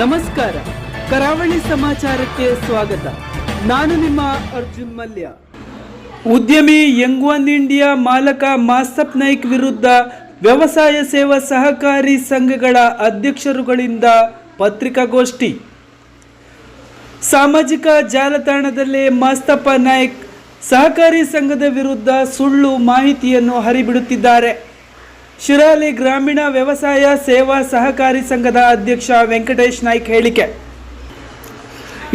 ನಮಸ್ಕಾರ. ಕರಾವಳಿ ಸಮಾಚಾರಕ್ಕೆ ಸ್ವಾಗತ. ನಾನು ನಿಮ್ಮ ಅರ್ಜುನ್ ಮಲ್ಯ. ಉದ್ಯಮಿ ಯಂಗ್ ಒನ್ ಇಂಡಿಯಾ ಮಾಲಕ ಮಾಸ್ತಪ್ ನಾಯ್ಕ್ ವಿರುದ್ಧ ವ್ಯವಸಾಯ ಸೇವಾ ಸಹಕಾರಿ ಸಂಘಗಳ ಅಧ್ಯಕ್ಷರುಗಳಿಂದ ಪತ್ರಿಕಾಗೋಷ್ಠಿ. ಸಾಮಾಜಿಕ ಜಾಲತಾಣದಲ್ಲಿ ಮಾಸ್ತಪ್ಪ ನಾಯ್ಕ್ ಸಹಕಾರಿ ಸಂಘದ ವಿರುದ್ಧ ಸುಳ್ಳು ಮಾಹಿತಿಯನ್ನು ಹರಿಬಿಡುತ್ತಿದ್ದಾರೆ. ಶಿರಾಲಿ ಗ್ರಾಮೀಣ ವ್ಯವಸಾಯ ಸೇವಾ ಸಹಕಾರಿ ಸಂಘದ ಅಧ್ಯಕ್ಷ ವೆಂಕಟೇಶ್ ನಾಯ್ಕ್ ಹೇಳಿಕೆ.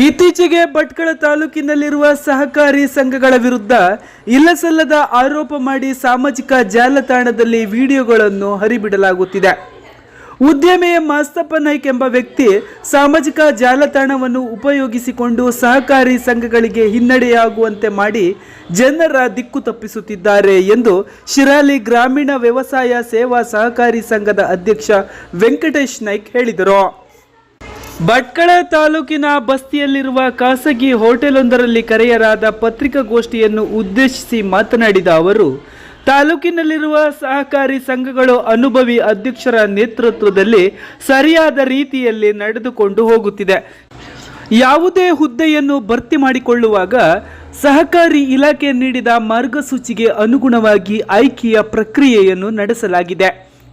ಇತ್ತೀಚೆಗೆ ಭಟ್ಕಳ ತಾಲೂಕಿನಲ್ಲಿರುವ ಸಹಕಾರಿ ಸಂಘಗಳ ವಿರುದ್ಧ ಇಲ್ಲಸಲ್ಲದ ಆರೋಪ ಮಾಡಿ ಸಾಮಾಜಿಕ ಜಾಲತಾಣದಲ್ಲಿ ವಿಡಿಯೋಗಳನ್ನು ಹರಿಬಿಡಲಾಗುತ್ತಿದೆ. ಉದ್ಯಮಿ ಮಾಸ್ತಪ್ಪ ನಾಯ್ಕ್ ಎಂಬ ವ್ಯಕ್ತಿ ಸಾಮಾಜಿಕ ಜಾಲತಾಣವನ್ನು ಉಪಯೋಗಿಸಿಕೊಂಡು ಸಹಕಾರಿ ಸಂಘಗಳಿಗೆ ಹಿನ್ನಡೆಯಾಗುವಂತೆ ಮಾಡಿ ಜನರ ದಿಕ್ಕು ತಪ್ಪಿಸುತ್ತಿದ್ದಾರೆ ಎಂದು ಶಿರಾಲಿ ಗ್ರಾಮೀಣ ವ್ಯವಸಾಯ ಸೇವಾ ಸಹಕಾರಿ ಸಂಘದ ಅಧ್ಯಕ್ಷ ವೆಂಕಟೇಶ್ ನಾಯ್ಕ್ ಹೇಳಿದರು. ಭಟ್ಕಳ ತಾಲೂಕಿನ ಬಸ್ತಿಯಲ್ಲಿರುವ ಖಾಸಗಿ ಹೋಟೆಲೊಂದರಲ್ಲಿ ಕರೆಯಲಾದ ಪತ್ರಿಕಾಗೋಷ್ಠಿಯನ್ನು ಉದ್ದೇಶಿಸಿ ಮಾತನಾಡಿದ ಅವರು ತಾಲೂಕಿನಲ್ಲಿರುವ ಸಹಕಾರಿ ಸಂಘಗಳು ಅನುಭವಿ ಅಧ್ಯಕ್ಷರ ನೇತೃತ್ವದಲ್ಲಿ ಸರಿಯಾದ ರೀತಿಯಲ್ಲಿ ನಡೆದುಕೊಂಡು ಹೋಗುತ್ತಿದೆ. ಯಾವುದೇ ಹುದ್ದೆಯನ್ನು ಭರ್ತಿ ಮಾಡಿಕೊಳ್ಳುವಾಗ ಸಹಕಾರಿ ಇಲಾಖೆ ನೀಡಿದ ಮಾರ್ಗಸೂಚಿಗೆ ಅನುಗುಣವಾಗಿ ಆಯ್ಕೆಯ ಪ್ರಕ್ರಿಯೆಯನ್ನು ನಡೆಸಲಾಗಿದೆ.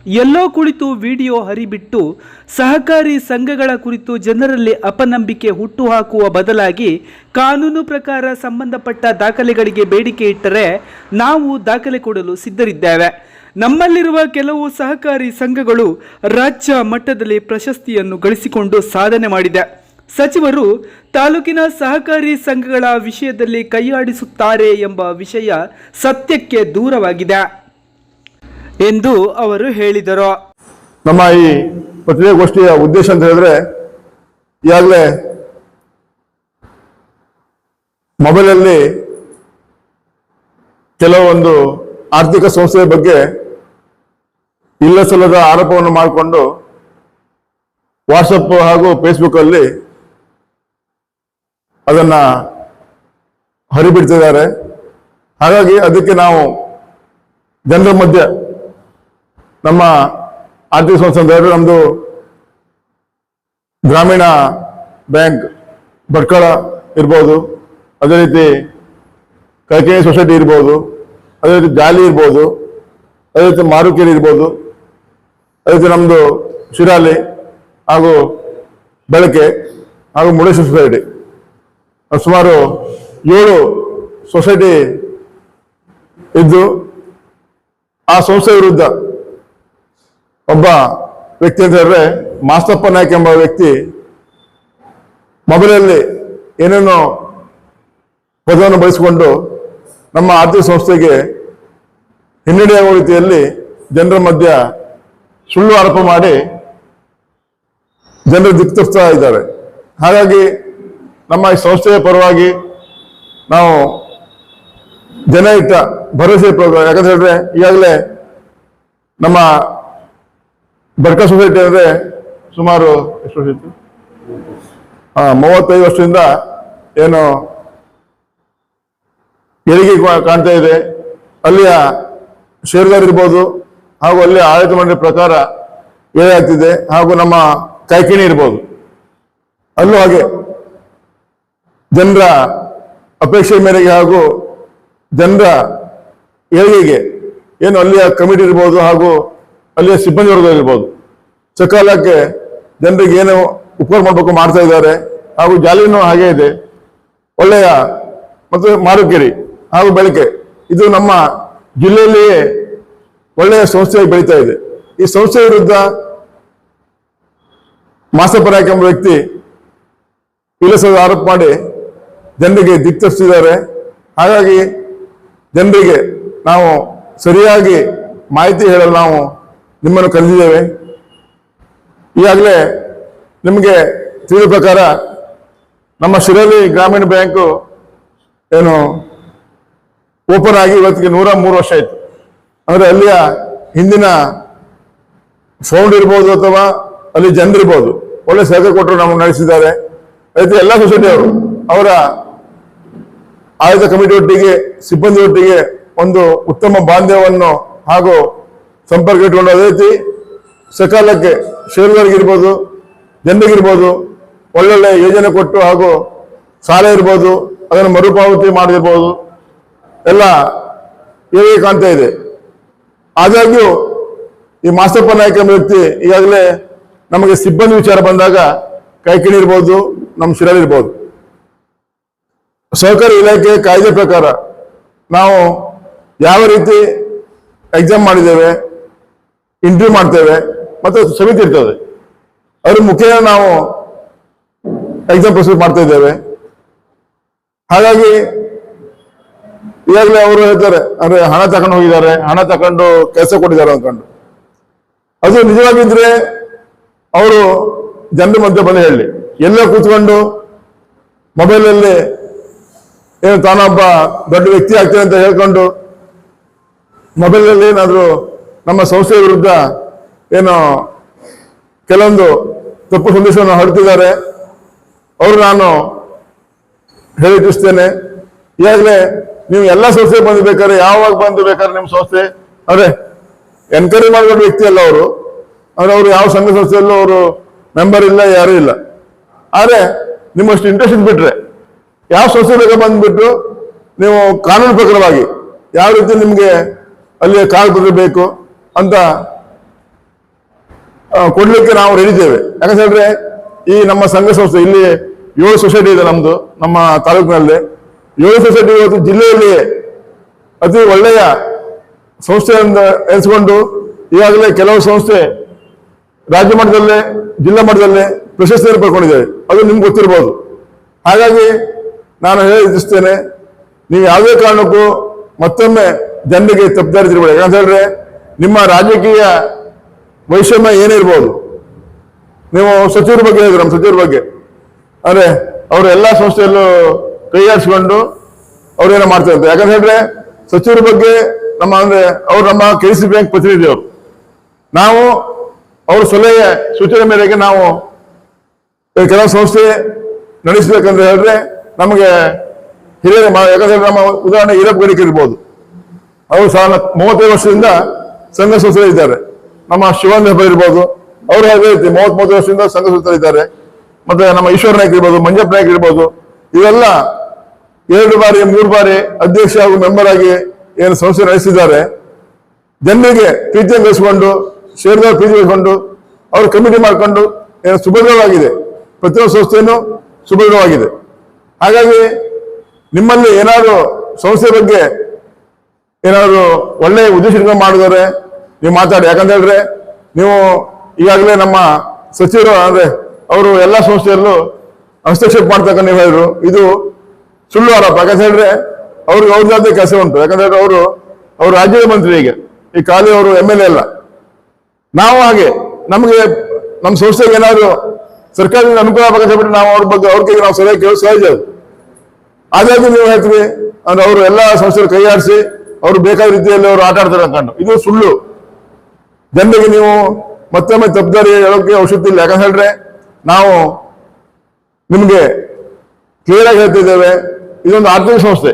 ಎಲ್ಲೋ ಕುಳಿತು ವಿಡಿಯೋ ಹರಿಬಿಟ್ಟು ಸಹಕಾರಿ ಸಂಘಗಳ ಕುರಿತು ಜನರಲ್ಲಿ ಅಪನಂಬಿಕೆ ಹುಟ್ಟುಹಾಕುವ ಬದಲಾಗಿ ಕಾನೂನು ಪ್ರಕಾರ ಸಂಬಂಧಪಟ್ಟ ದಾಖಲೆಗಳಿಗೆ ಬೇಡಿಕೆ ಇಟ್ಟರೆ ನಾವು ದಾಖಲೆ ಕೊಡಲು ಸಿದ್ಧರಿದ್ದೇವೆ. ನಮ್ಮಲ್ಲಿರುವ ಕೆಲವು ಸಹಕಾರಿ ಸಂಘಗಳು ರಾಜ್ಯ ಮಟ್ಟದಲ್ಲಿ ಪ್ರಶಸ್ತಿಯನ್ನು ಗಳಿಸಿಕೊಂಡು ಸಾಧನೆ ಮಾಡಿದೆ. ಸಚಿವರು ತಾಲೂಕಿನ ಸಹಕಾರಿ ಸಂಘಗಳ ವಿಷಯದಲ್ಲಿ ಕೈಯಾಡಿಸುತ್ತಾರೆ ಎಂಬ ವಿಷಯ ಸತ್ಯಕ್ಕೆ ದೂರವಾಗಿದೆ. ಎಂದು ಅವರು ಹೇಳಿದರು. ನಮ್ಮ ಈ ಪತ್ರಿಕಾಗೋಷ್ಠಿಯ ಉದ್ದೇಶ ಅಂತ ಹೇಳಿದ್ರೆ, ಈಗಾಗಲೇ ಮೊಬೈಲಲ್ಲಿ ಕೆಲವೊಂದು ಆರ್ಥಿಕ ಸಂಸ್ಥೆಯ ಬಗ್ಗೆ ಇಲ್ಲ ಸಲ್ಲದ ಆರೋಪವನ್ನು ಮಾಡಿಕೊಂಡು ವಾಟ್ಸಪ್ ಹಾಗೂ ಫೇಸ್ಬುಕ್ ಅಲ್ಲಿ ಅದನ್ನ ಹರಿಬಿಡ್ತಿದ್ದಾರೆ. ಹಾಗಾಗಿ ಅದಕ್ಕೆ ನಾವು ಜನರ ಮಧ್ಯೆ ನಮ್ಮ ಆರ್ಥಿಕ ಸಂಸ್ಥೆ ನಮ್ಮದು ಗ್ರಾಮೀಣ ಬ್ಯಾಂಕ್ ಭಟ್ಕಳ ಇರ್ಬೋದು, ಅದೇ ರೀತಿ ಕೈಕೇರಿ ಸೊಸೈಟಿ ಇರ್ಬೋದು, ಅದೇ ರೀತಿ ಜಾಲಿ ಇರ್ಬೋದು, ಅದೇ ರೀತಿ ಮಾರುಕೇರಿ ಇರ್ಬೋದು, ಅದೇ ರೀತಿ ನಮ್ಮದು ಶಿರಾಲಿ ಹಾಗೂ ಬೆಳಕೆ ಹಾಗೂ ಮುಡೇಶ್ವರ ಸೊಸೈಟಿ. ಸುಮಾರು ಏಳು ಸೊಸೈಟಿ ಇದ್ದು ಆ ಸಂಸ್ಥೆ ವಿರುದ್ಧ ಒಬ್ಬ ವ್ಯಕ್ತಿ ಅಂತ ಹೇಳಿದ್ರೆ ಮಾಸ್ತಪ್ಪ ನಾಯ್ಕ ಎಂಬ ವ್ಯಕ್ತಿ ಮೊಬೈಲಲ್ಲಿ ಏನೇನೋ ಪದವನ್ನು ಬಳಸಿಕೊಂಡು ನಮ್ಮ ಆರ್ಥಿಕ ಸಂಸ್ಥೆಗೆ ಹಿನ್ನಡೆಯಾಗುವ ರೀತಿಯಲ್ಲಿ ಜನರ ಮಧ್ಯ ಸುಳ್ಳು ಆರೋಪ ಮಾಡಿ ಜನರು ದಿಕ್ಕು ಇದ್ದಾರೆ. ಹಾಗಾಗಿ ನಮ್ಮ ಈ ಸಂಸ್ಥೆಯ ಪರವಾಗಿ ನಾವು ಜನ ಇಟ್ಟ ಭರವಸೆ ಯಾಕಂತ ಹೇಳಿದ್ರೆ ಈಗಾಗಲೇ ನಮ್ಮ ಬರ್ಕ ಸೊಸೈಟಿ ಅಂದ್ರೆ ಸುಮಾರು ಎಷ್ಟು ವರ್ಷ ಇತ್ತು? ಮೂವತ್ತೈದು ವರ್ಷದಿಂದ ಏನು ಏಳಿಗೆ ಕಾಣ್ತಾ ಇದೆ. ಅಲ್ಲಿಯ ಶೇರ್ದಾರ್ ಇರ್ಬೋದು, ಹಾಗೂ ಅಲ್ಲಿ ಆಡಳಿತ ಮಂಡಳಿ ಪ್ರಕಾರ ಏಳೆ ಆಗ್ತಿದೆ, ಹಾಗೂ ನಮ್ಮ ಕೈಕಿಣಿ ಇರ್ಬೋದು. ಅಲ್ಲೂ ಹಾಗೆ ಜನರ ಅಪೇಕ್ಷೆ ಮೇರೆಗೆ ಹಾಗೂ ಜನರ ಏಳಿಗೆಗೆ ಏನು ಅಲ್ಲಿಯ ಕಮಿಟಿ ಇರ್ಬೋದು, ಹಾಗೂ ಅಲ್ಲಿಯ ಸಿಬ್ಬಂದಿ ವರ್ಗದಲ್ಲಿರ್ಬೋದು ಸಕಾಲಕ್ಕೆ ಜನರಿಗೆ ಏನು ಉಪಕಾರ ಮಾಡಬೇಕು ಮಾಡ್ತಾ ಇದ್ದಾರೆ. ಹಾಗೂ ಜಾಲಿನೂ ಹಾಗೆ ಇದೆ. ಒಳ್ಳೆಯ ಮತ್ತು ಮಾರುಕೇರಿ ಹಾಗೂ ಬೆಳಕೆ. ಇದು ನಮ್ಮ ಜಿಲ್ಲೆಯಲ್ಲಿಯೇ ಒಳ್ಳೆಯ ಸಂಸ್ಥೆಯಾಗಿ ಬೆಳೀತಾ ಇದೆ. ಈ ಸಂಸ್ಥೆ ವಿರುದ್ಧ ಮಾಸಪರಾಯಕ ಎಂಬ ವ್ಯಕ್ತಿ ಇಲ್ಲಸದ ಆರೋಪ ಮಾಡಿ ಜನರಿಗೆ ದಿಕ್ತರಿಸಿದ್ದಾರೆ ಹಾಗಾಗಿ ಜನರಿಗೆ ನಾವು ಸರಿಯಾಗಿ ಮಾಹಿತಿ ಹೇಳಲು ನಾವು ನಿಮ್ಮನ್ನು ಕರೆದಿದ್ದೇವೆ. ಈಗಾಗಲೇ ನಿಮಗೆ ತಿಳಿದ ಪ್ರಕಾರ ನಮ್ಮ ಶಿರಲಿ ಗ್ರಾಮೀಣ ಬ್ಯಾಂಕು ಏನು ಓಪನ್ ಆಗಿ ಇವತ್ತಿಗೆ ನೂರ ಮೂರು ವರ್ಷ ಆಯ್ತು. ಅಂದರೆ ಅಲ್ಲಿಯ ಹಿಂದಿನ ಫೌಂಡ್ ಇರ್ಬೋದು ಅಥವಾ ಅಲ್ಲಿ ಜನರಿರ್ಬೋದು ಒಳ್ಳೆ ಸಹಕಾರ ಕೊಟ್ಟರು ನಮಗೆ ನಡೆಸಿದ್ದಾರೆ. ಅದಕ್ಕೆ ಎಲ್ಲ ಸೊಸೈಟಿಯವರು ಅವರ ಆಡಳಿತ ಕಮಿಟಿ ಒಟ್ಟಿಗೆ, ಸಿಬ್ಬಂದಿ ಒಟ್ಟಿಗೆ ಒಂದು ಉತ್ತಮ ಬಾಂಧವ್ಯವನ್ನು ಹಾಗೂ ಸಂಪರ್ಕ ಇಟ್ಕೊಂಡು ಅದೇ ರೀತಿ ಸಕಾಲಕ್ಕೆ ಶೇರುಗಳಿಗಿರ್ಬೋದು ಜನರಿಗಿರ್ಬೋದು ಒಳ್ಳೊಳ್ಳೆ ಯೋಜನೆ ಕೊಟ್ಟು ಹಾಗೂ ಸಾಲ ಇರ್ಬೋದು, ಅದನ್ನು ಮರುಪಾವತಿ ಮಾಡಿರ್ಬೋದು. ಎಲ್ಲ ಹೇಗೆ ಕಾಣ್ತಾ ಇದೆ. ಆದಾಗ್ಯೂ ಈ ಮಾಸ್ತಪ್ಪ ನಾಯಕ ವ್ಯಕ್ತಿ ಈಗಾಗಲೇ ನಮಗೆ ಸಿಬ್ಬಂದಿ ವಿಚಾರ ಬಂದಾಗ ಕೈಕಿಣಿ ಇರ್ಬೋದು ನಮ್ಮ ಶಿರಲ್ ಇರ್ಬೋದು ಸಹಕಾರಿ ಇಲಾಖೆ ಕಾಯ್ದೆ ಪ್ರಕಾರ ನಾವು ಯಾವ ರೀತಿ ಎಕ್ಸಾಮ್ ಮಾಡಿದ್ದೇವೆ ಇಂಟರ್ವ್ಯೂ ಮಾಡ್ತೇವೆ, ಮತ್ತು ಸಮಿತಿ ಇರ್ತದೆ. ಅದ್ರ ಮುಖೇನ ನಾವು ಎಕ್ಸಾಮ್ ಪ್ರೊಸೀಡ್ ಮಾಡ್ತಾ ಇದ್ದೇವೆ. ಹಾಗಾಗಿ ಈಗಾಗಲೇ ಅವರು ಹೇಳ್ತಾರೆ, ಅಂದ್ರೆ ಹಣ ತಗೊಂಡು ಹೋಗಿದ್ದಾರೆ, ಹಣ ತಗೊಂಡು ಕೆಲಸ ಕೊಟ್ಟಿದ್ದಾರೆ ಅಂದ್ಕೊಂಡು. ಅದು ನಿಜವಾಗಿದ್ರೆ ಅವರು ಜನರ ಮಧ್ಯೆ ಬಂದು ಹೇಳಿ, ಎಲ್ಲ ಕೂತ್ಕೊಂಡು ಮೊಬೈಲಲ್ಲಿ ಏನು ತಾನೊಬ್ಬ ದೊಡ್ಡ ವ್ಯಕ್ತಿ ಆಗ್ತೇನೆ ಅಂತ ಹೇಳ್ಕೊಂಡು ಮೊಬೈಲಲ್ಲಿ ಏನಾದರೂ ನಮ್ಮ ಸಂಸ್ಥೆಯ ವಿರುದ್ಧ ಏನು ಕೆಲವೊಂದು ತಪ್ಪು ಸಂದೇಶವನ್ನು ಹೊರಡ್ತಿದ್ದಾರೆ ಅವರು ನಾನು ಹೇಳಿಟ್ಟಿಸ್ತೇನೆ ಈಗಾಗಲೇ ನೀವು ಎಲ್ಲ ಸಂಸ್ಥೆ ಬಂದು ಬೇಕಾದ್ರೆ, ಯಾವಾಗ ಬಂದು ಬೇಕಾದ್ರೆ ನಿಮ್ಮ ಸಂಸ್ಥೆ, ಅದೇ ಎನ್ಕರೇಜ್ ಮಾಡಿದ ವ್ಯಕ್ತಿ ಅಲ್ಲ ಅವರು. ಆದರೆ ಅವರು ಯಾವ ಸಂಘ ಸಂಸ್ಥೆಯಲ್ಲೂ ಅವರು ಮೆಂಬರ್ ಇಲ್ಲ, ಯಾರೂ ಇಲ್ಲ. ಆದರೆ ನಿಮ್ಮಷ್ಟು ಇಂಟ್ರೆಸ್ಟ್ ಬಿಟ್ರೆ ಯಾವ ಸಂಸ್ಥೆ ಬೇಗ ಬಂದುಬಿಟ್ಟು ನೀವು ಕಾನೂನು ಪ್ರಕಾರವಾಗಿ ಯಾವ ರೀತಿ ನಿಮಗೆ ಅಲ್ಲಿ ಕಾಲ್ ಬೇಕು ಅಂತ ಕೊಡ್ಲಿಕ್ಕೆ ನಾವು ರೆಡಿ ಇದ್ದೇವೆ. ಯಾಕಂತ ಹೇಳಿದ್ರೆ, ಈ ನಮ್ಮ ಸಂಘ ಸಂಸ್ಥೆ, ಇಲ್ಲಿ ಏಳು ಸೊಸೈಟಿ ಇದೆ ನಮ್ದು, ನಮ್ಮ ತಾಲೂಕಿನಲ್ಲಿ. ಏಳು ಸೊಸೈಟಿ ಇವತ್ತು ಜಿಲ್ಲೆಯಲ್ಲಿ ಅತಿ ಒಳ್ಳೆಯ ಸಂಸ್ಥೆಯಿಂದ ಎನಿಸಿಕೊಂಡು, ಈಗಾಗಲೇ ಕೆಲವು ಸಂಸ್ಥೆ ರಾಜ್ಯ ಮಟ್ಟದಲ್ಲೇ, ಜಿಲ್ಲಾ ಮಟ್ಟದಲ್ಲೇ ಪ್ರಶಸ್ತಿಯನ್ನು ಪಡ್ಕೊಂಡಿದ್ದೇವೆ. ಅದು ನಿಮ್ಗೆ ಗೊತ್ತಿರ್ಬೋದು. ಹಾಗಾಗಿ ನಾನು ಹೇಳಿಸ್ತೇನೆ ನೀವು ಯಾವುದೇ ಕಾರಣಕ್ಕೂ ಮತ್ತೊಮ್ಮೆ ಜನರಿಗೆ ತಪ್ಪದಾರಿ ಯಾಕಂತ ಹೇಳಿದ್ರೆ ನಿಮ್ಮ ರಾಜಕೀಯ ವೈಷಮ್ಯ ಏನಿರ್ಬೋದು ನೀವು ಸಚಿವರ ಬಗ್ಗೆ ಹೇಳಿದ್ರು ನಮ್ಮ ಸಚಿವರ ಬಗ್ಗೆ. ಅಂದ್ರೆ ಅವರು ಎಲ್ಲ ಸಂಸ್ಥೆಯಲ್ಲೂ ಕೈಯಾಡಿಸ್ಕೊಂಡು ಅವ್ರೇನೋ ಮಾಡ್ತಾ ಇರ್ತಾರೆ ಯಾಕಂತ ಹೇಳಿದ್ರೆ ಸಚಿವರ ಬಗ್ಗೆ ನಮ್ಮ ಅಂದ್ರೆ ಅವ್ರು ನಮ್ಮ ಕೆ ಸಿ ಬ್ಯಾಂಕ್ ಪ್ರತಿನಿಧಿ ಅವರು. ನಾವು ಅವ್ರ ಸಲಹೆ ಸೂಚನೆ ಮೇರೆಗೆ ನಾವು ಕೆಲವು ಸಂಸ್ಥೆ ನಡೆಸಬೇಕಂತ ಹೇಳಿದ್ರೆ ನಮಗೆ ಹಿರಿಯರ ಯಾಕಂದ್ರೆ ನಮ್ಮ ಉದಾಹರಣೆ ಈರಪ್ಪ ಗಡಿಕೆ ಇರ್ಬೋದು. ಅವರು ಸಹ ಮೂವತ್ತೈದು ವರ್ಷದಿಂದ ಸಂಘ ಸಂಸ್ಥೆ ಇದ್ದಾರೆ. ನಮ್ಮ ಶಿವನ್ ಹೆಬ್ಬ ಇರ್ಬೋದು, ಅವರು ಹಾಗೆ ರೀತಿ ಮೂವತ್ತ್ ಮೂವತ್ತು ವರ್ಷದಿಂದ ಸಂಘ ಸಂಸ್ಥೆ ಇದ್ದಾರೆ. ಮತ್ತೆ ನಮ್ಮ ಈಶ್ವರ ನಾಯ್ಕ ಇರ್ಬೋದು, ಮಂಜಪ್ಪ ನಾಯ್ಕ ಇರ್ಬೋದು, ಇವೆಲ್ಲ ಎರಡು ಬಾರಿ, ಮೂರು ಬಾರಿ ಅಧ್ಯಕ್ಷ ಹಾಗೂ ಮೆಂಬರ್ ಆಗಿ ಏನು ಸಂಸ್ಥೆ ನಡೆಸಿದ್ದಾರೆ. ಜನರಿಗೆ ಪ್ರೀತಿಯನ್ನು ಗಳಿಸಿಕೊಂಡು ಷೇರ್ದಾರ್ ಪ್ರೀತಿ ಗಳಿಸಿಕೊಂಡು, ಅವರು ಕಮಿಟಿ ಮಾಡಿಕೊಂಡು ಏನು ಸುಭದ್ರವಾಗಿದೆ. ಪ್ರತಿಯೊಂದು ಸಂಸ್ಥೆಯನ್ನು ಸುಭದ್ರವಾಗಿದೆ. ಹಾಗಾಗಿ ನಿಮ್ಮಲ್ಲಿ ಏನಾದರೂ ಸಂಸ್ಥೆ ಬಗ್ಗೆ ಏನಾದರೂ ಒಳ್ಳೆಯ ಉದ್ದೇಶ ಮಾಡಿದರೆ ನೀವು ಮಾತಾಡಿ. ಯಾಕಂತ ಹೇಳಿದ್ರೆ ನೀವು ಈಗಾಗಲೇ ನಮ್ಮ ಸಚಿವರು ಅಂದ್ರೆ ಅವರು ಎಲ್ಲ ಸಂಸ್ಥೆಯಲ್ಲೂ ಹಸ್ತಕ್ಷೇಪ ಮಾಡ್ತಕ್ಕ ನೀವು ಹೇಳಿದ್ರು. ಇದು ಸುಳ್ಳು ಆರೋಪ. ಯಾಕಂತ ಹೇಳಿದ್ರೆ ಅವ್ರಿಗೆ ಅವ್ರದ್ದಾದ ಕೆಲಸ ಉಂಟು. ಯಾಕಂದ್ರೆ ಅವರು ಅವರು ರಾಜ್ಯದ ಮಂತ್ರಿ ಈಗ ಈ ಖಾಲಿ ಅವರು ಎಂ ಎಲ್ ಎ ಅಲ್ಲ. ನಾವು ಹಾಗೆ ನಮಗೆ ನಮ್ಮ ಸಂಸ್ಥೆಗೆ ಏನಾದ್ರು ಸರ್ಕಾರದಿಂದ ಅನುಕೂಲ ಹೇಳ್ಬಿಟ್ಟು ನಾವು ಅವ್ರ ಬಗ್ಗೆ ಅವ್ರ ನಾವು ಸಲಹೆ ಕೇಳಿ ಸಹಜ ಹಾಗಾಗಿ ನೀವು ಹೇಳ್ತೀವಿ ಅಂದ್ರೆ ಅವರು ಎಲ್ಲ ಸಂಸ್ಥೆಗಳು ಕೈಯಾಡಿಸಿ ಅವರು ಬೇಕಾದ ರೀತಿಯಲ್ಲಿ ಅವರು ಆಟ ಆಡ್ತಾರೆ ಅನ್ಕೊಂಡು ಇದು ಸುಳ್ಳು. ಜನರಿಗೆ ನೀವು ಮತ್ತೊಮ್ಮೆ ತಪ್ಪದಾರಿ ಹೇಳೋಕೆ ಔಷಧಿ ಇಲ್ಲ. ಯಾಕಂತ ಹೇಳಿದ್ರೆ ನಾವು ನಿಮಗೆ ಕ್ಲಿಯರ್ ಆಗಿ ಹೇಳ್ತಿದ್ದೇವೆ, ಇದೊಂದು ಆರ್ಥಿಕ ಸಂಸ್ಥೆ.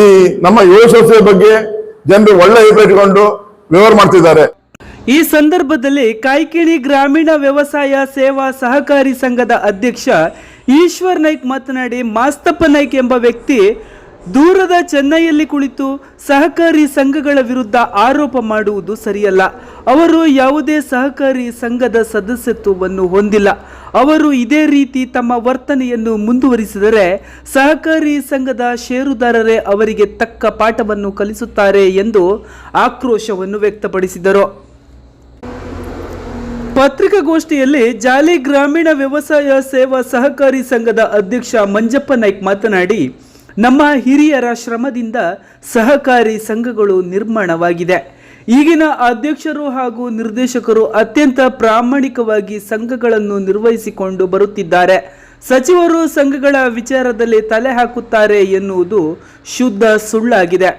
ಈ ನಮ್ಮ ಯುವ ಸಂಸ್ಥೆಯ ಬಗ್ಗೆ ಜನರು ಒಳ್ಳೆ ಇಟ್ಕೊಂಡು ವ್ಯವಹಾರ ಮಾಡ್ತಿದ್ದಾರೆ. ಈ ಸಂದರ್ಭದಲ್ಲಿ ಕಾಯ್ಕಿಣಿ ಗ್ರಾಮೀಣ ವ್ಯವಸಾಯ ಸೇವಾ ಸಹಕಾರಿ ಸಂಘದ ಅಧ್ಯಕ್ಷ ಈಶ್ವರ್ ನಾಯ್ಕ್ ಮಾತನಾಡಿ, ಮಾಸ್ತಪ್ಪ ನಾಯ್ಕ್ ಎಂಬ ವ್ಯಕ್ತಿ ದೂರದ ಚೆನ್ನೈಯಲ್ಲಿ ಕುಳಿತು ಸಹಕಾರಿ ಸಂಘಗಳ ವಿರುದ್ಧ ಆರೋಪ ಮಾಡುವುದು ಸರಿಯಲ್ಲ. ಅವರು ಯಾವುದೇ ಸಹಕಾರಿ ಸಂಘದ ಸದಸ್ಯತ್ವವನ್ನು ಹೊಂದಿಲ್ಲ. ಅವರು ಇದೇ ರೀತಿ ತಮ್ಮ ವರ್ತನೆಯನ್ನು ಮುಂದುವರಿಸಿದರೆ ಸಹಕಾರಿ ಸಂಘದ ಷೇರುದಾರರೇ ಅವರಿಗೆ ತಕ್ಕ ಪಾಠವನ್ನು ಕಲಿಸುತ್ತಾರೆ ಎಂದು ಆಕ್ರೋಶವನ್ನು ವ್ಯಕ್ತಪಡಿಸಿದರು. ಪತ್ರಿಕಾಗೋಷ್ಠಿಯಲ್ಲಿ ಜಾಲಿ ಗ್ರಾಮೀಣ ವ್ಯವಸಾಯ ಸೇವಾ ಸಹಕಾರಿ ಸಂಘದ ಅಧ್ಯಕ್ಷ ಮಂಜಪ್ಪ ನಾಯ್ಕ್ ಮಾತನಾಡಿ ನಮ್ಮ ಹಿರಿಯರ ಶ್ರಮದಿಂದ ಸಹಕಾರಿ ಸಂಘಗಳು ನಿರ್ಮಾಣವಾಗಿದೆ. ಈಗಿನ ಅಧ್ಯಕ್ಷರು ಹಾಗೂ ನಿರ್ದೇಶಕರು ಅತ್ಯಂತ ಪ್ರಾಮಾಣಿಕವಾಗಿ ಸಂಘಗಳನ್ನು ನಿರ್ವಹಿಸಿಕೊಂಡು ಬರುತ್ತಿದ್ದಾರೆ. ಸಚಿವರು ಸಂಘಗಳ ವಿಚಾರದಲ್ಲಿ ತಲೆ ಹಾಕುತ್ತಾರೆ ಎನ್ನುವುದು ಶುದ್ಧ ಸುಳ್ಳಾಗಿದೆ.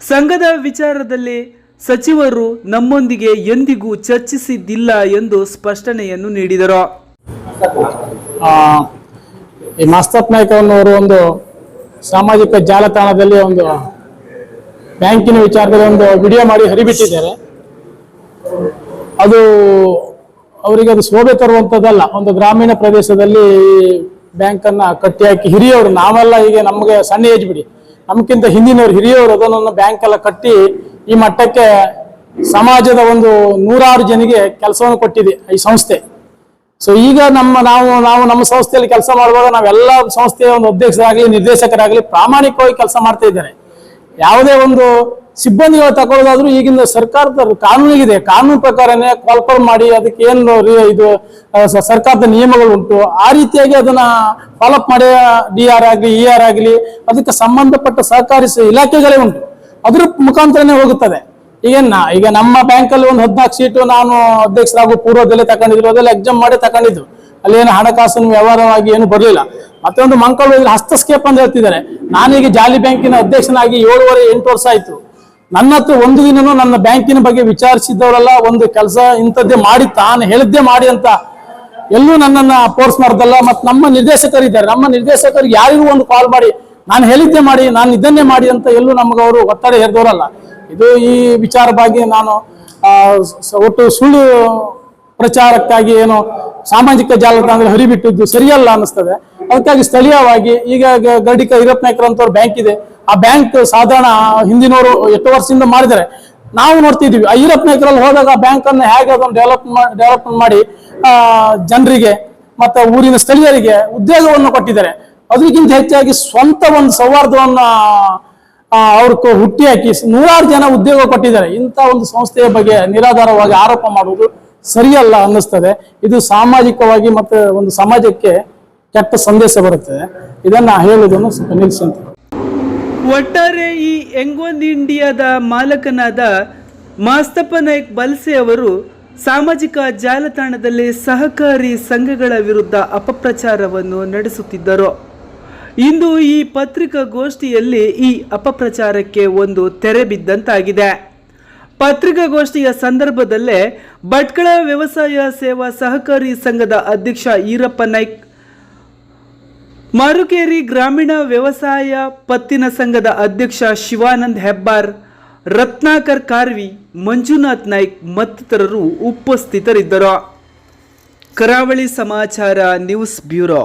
ಸಂಘದ ವಿಚಾರದಲ್ಲಿ ಸಚಿವರು ನಮ್ಮೊಂದಿಗೆ ಎಂದಿಗೂ ಚರ್ಚಿಸಿದ್ದಿಲ್ಲ ಎಂದು ಸ್ಪಷ್ಟನೆಯನ್ನು ನೀಡಿದರು. ಈ ನಾಯ್ಕ ಅನ್ನೋರು ಒಂದು ಸಾಮಾಜಿಕ ಜಾಲತಾಣದಲ್ಲಿ ಒಂದು ಬ್ಯಾಂಕಿನ ವಿಚಾರದಲ್ಲಿ ಒಂದು ವಿಡಿಯೋ ಮಾಡಿ ಹರಿಬಿಟ್ಟಿದ್ದಾರೆ. ಅದು ಅವರಿಗೆ ಅದು ಶೋಭೆ ತರುವಂಥದ್ದಲ್ಲ. ಒಂದು ಗ್ರಾಮೀಣ ಪ್ರದೇಶದಲ್ಲಿ ಬ್ಯಾಂಕನ್ನು ಕಟ್ಟಿ ಹಾಕಿ ಹಿರಿಯವರು, ನಾವೆಲ್ಲ ಹೀಗೆ ನಮಗೆ ಸಣ್ಣ ಏಜ್ ಬಿಡಿ. ನಮಗಿಂತ ಹಿಂದಿನವರು ಹಿರಿಯವರು ಅದನ್ನು ಬ್ಯಾಂಕ್ ಎಲ್ಲ ಕಟ್ಟಿ ಈ ಮಟ್ಟಕ್ಕೆ ಸಮಾಜದ ಒಂದು ನೂರಾರು ಜನಿಗೆ ಕೆಲಸವನ್ನು ಕೊಟ್ಟಿದೆ ಈ ಸಂಸ್ಥೆ. ಸೊ ಈಗ ನಮ್ಮ ನಾವು ನಾವು ನಮ್ಮ ಸಂಸ್ಥೆಯಲ್ಲಿ ಕೆಲಸ ಮಾಡುವಾಗ ನಾವೆಲ್ಲ ಸಂಸ್ಥೆಯ ಒಂದು ಅಧ್ಯಕ್ಷರಾಗಲಿ ನಿರ್ದೇಶಕರಾಗಲಿ ಪ್ರಾಮಾಣಿಕವಾಗಿ ಕೆಲಸ ಮಾಡ್ತಾ ಇದ್ದಾರೆ. ಯಾವುದೇ ಒಂದು ಸಿಬ್ಬಂದಿಗಳು ತಗೊಳ್ಳೋದಾದ್ರೂ ಈಗಿನ ಸರ್ಕಾರದ ಕಾನೂನಿಗಿದೆ. ಕಾನೂನು ಪ್ರಕಾರನೇ ಕಾಲ್ಪರ್ ಮಾಡಿ ಅದಕ್ಕೆ ಏನು ಇದು ಸರ್ಕಾರದ ನಿಯಮಗಳು ಉಂಟು. ಆ ರೀತಿಯಾಗಿ ಅದನ್ನ ಫಾಲೋಅಪ್ ಮಾಡಿ ಡಿ ಆರ್ ಆಗಲಿ ಇ ಆರ್ ಆಗಲಿ, ಅದಕ್ಕೆ ಸಂಬಂಧಪಟ್ಟ ಸಹಕಾರಿ ಇಲಾಖೆಗಳೇ ಉಂಟು. ಅದ್ರ ಮುಖಾಂತರನೇ ಹೋಗುತ್ತದೆ. ಈಗ ಈಗ ನಮ್ಮ ಬ್ಯಾಂಕಲ್ಲಿ ಒಂದು ಹದಿನಾಲ್ಕು ಸೀಟು ನಾನು ಅಧ್ಯಕ್ಷರಾಗೋ ಪೂರ್ವದಲ್ಲೇ ತಗೊಂಡಿದ್ರು ಅದೆಲ್ಲ ಎಕ್ಸಾಮ್ ಮಾಡಿ ತಗೊಂಡಿದ್ದು ಅಲ್ಲಿ ಏನು ಹಣಕಾಸಿನ ವ್ಯವಹಾರವಾಗಿ ಏನು ಬರಲಿಲ್ಲ. ಮತ್ತೆ ಒಂದು ಮಂಗಳೂರಲ್ಲಿ ಹಸ್ತಸ್ಕೇಪ್ ಅಂತ ಹೇಳ್ತಿದ್ದಾರೆ. ನಾನೀಗ ಜಾಲಿ ಬ್ಯಾಂಕಿನ ಅಧ್ಯಕ್ಷನಾಗಿ ಏಳುವರೆ, ಎಂಟು ವರ್ಷ ಆಯ್ತು. ನನ್ನ ಹತ್ರ ಒಂದು ದಿನನೂ ನನ್ನ ಬ್ಯಾಂಕಿನ ಬಗ್ಗೆ ವಿಚಾರಿಸಿದವರೆಲ್ಲ ಒಂದು ಕೆಲಸ ಇಂಥದ್ದೇ ಮಾಡಿ ತಾನು ಹೇಳಿದ್ದೇ ಮಾಡಿ ಅಂತ ಎಲ್ಲೂ ನನ್ನನ್ನ ಫೋರ್ಸ್ ಮಾಡ್ದಲ್ಲ. ಮತ್ತೆ ನಮ್ಮ ನಿರ್ದೇಶಕರು ಇದ್ದಾರೆ ನಮ್ಮ ನಿರ್ದೇಶಕರು ಯಾರಿಗೂ ಒಂದು ಕಾಲ್ ಮಾಡಿ, ನಾನು ಹೇಳಿದ್ದೆ ಮಾಡಿ, ನಾನು ಇದನ್ನೇ ಮಾಡಿ ಅಂತ ಎಲ್ಲೂ ನಮಗೆ ಅವರು ಒತ್ತಡ ಹೇರಿದವರಲ್ಲ ಇದು ಈ ವಿಚಾರ ಬಗ್ಗೆ ನಾನು ಒಟ್ಟು ಸುಳ್ಳು ಪ್ರಚಾರಕ್ಕಾಗಿ ಏನು ಸಾಮಾಜಿಕ ಜಾಲತಾಣದಲ್ಲಿ ಹರಿಬಿಟ್ಟಿದ್ದು ಸರಿಯಲ್ಲ ಅನ್ನಿಸ್ತದೆ. ಅದಕ್ಕಾಗಿ ಸ್ಥಳೀಯವಾಗಿ ಈಗ ಗಡಿಕ ಹಿರಪ್ಪ ನಾಯ್ಕರ್ ಬ್ಯಾಂಕ್ ಇದೆ. ಆ ಬ್ಯಾಂಕ್ ಸಾಧಾರಣ ಹಿಂದಿನವರು ಎಷ್ಟು ವರ್ಷದಿಂದ ಮಾಡಿದ್ದಾರೆ. ನಾವು ನೋಡ್ತಿದ್ದೀವಿ, ಆ ಈರಪ್ಪ ನಾಯ್ಕರಲ್ಲಿ ಹೋದಾಗ ಆ ಬ್ಯಾಂಕ್ ಅನ್ನು ಹೇಗೆ ಅದನ್ನು ಡೆವಲಪ್ ಡೆವಲಪ್ಮೆಂಟ್ ಮಾಡಿ ಜನರಿಗೆ ಮತ್ತೆ ಊರಿನ ಸ್ಥಳೀಯರಿಗೆ ಉದ್ಯೋಗವನ್ನು ಕೊಟ್ಟಿದ್ದಾರೆ. ಅದಕ್ಕಿಂತ ಹೆಚ್ಚಾಗಿ ಸ್ವಂತ ಒಂದು ಸೌಹಾರ್ದವನ್ನ ಅವ್ರು ಹುಟ್ಟಿ ಹಾಕಿ ನೂರಾರು ಜನ ಉದ್ಯೋಗ ಕೊಟ್ಟಿದ್ದಾರೆ. ಇಂಥ ಒಂದು ಸಂಸ್ಥೆಯ ಬಗ್ಗೆ ನಿರಾಧಾರವಾಗಿ ಆರೋಪ ಮಾಡುವುದು ಸರಿಯಲ್ಲ ಅನ್ನಿಸ್ತದೆ. ಇದು ಸಾಮಾಜಿಕವಾಗಿ ಮತ್ತೆ ಒಂದು ಸಮಾಜಕ್ಕೆ ಕೆಟ್ಟ ಸಂದೇಶ ಬರುತ್ತದೆ. ಇದನ್ನ ಹೇಳುವುದನ್ನು ಸ್ವಲ್ಪ ಒಟ್ಟಾರೆ ಈ ಯಂಗೊಂದ್ ಇಂಡಿಯಾದ ಮಾಲಕನಾದ ಮಾಸ್ತಪ್ಪ ನಾಯಕ್ ಬಲ್ಸೆ ಅವರು ಸಾಮಾಜಿಕ ಜಾಲತಾಣದಲ್ಲಿ ಸಹಕಾರಿ ಸಂಘಗಳ ವಿರುದ್ಧ ಅಪಪ್ರಚಾರವನ್ನು ನಡೆಸುತ್ತಿದ್ದರು. ಇಂದು ಈ ಪತ್ರಿಕಾಗೋಷ್ಠಿಯಲ್ಲಿ ಈ ಅಪಪ್ರಚಾರಕ್ಕೆ ಒಂದು ತೆರೆ ಬಿದ್ದಂತಾಗಿದೆ. ಪತ್ರಿಕಾಗೋಷ್ಠಿಯ ಸಂದರ್ಭದಲ್ಲೇ ಭಟ್ಕಳ ವ್ಯವಸಾಯ ಸೇವಾ ಸಹಕಾರಿ ಸಂಘದ ಅಧ್ಯಕ್ಷ ಈರಪ್ಪ ನಾಯ್ಕ್, ಮಾರುಕೇರಿ ಗ್ರಾಮೀಣ ವ್ಯವಸಾಯ ಪತ್ತಿನ ಸಂಘದ ಅಧ್ಯಕ್ಷ ಶಿವಾನಂದ್ ಹೆಬ್ಬಾರ್, ರತ್ನಾಕರ್ ಕಾರ್ವಿ, ಮಂಜುನಾಥ್ ನಾಯ್ಕ್ ಮತ್ತಿತರರು ಉಪಸ್ಥಿತರಿದ್ದರು. ಕರಾವಳಿ ಸಮಾಚಾರ ನ್ಯೂಸ್ ಬ್ಯೂರೋ.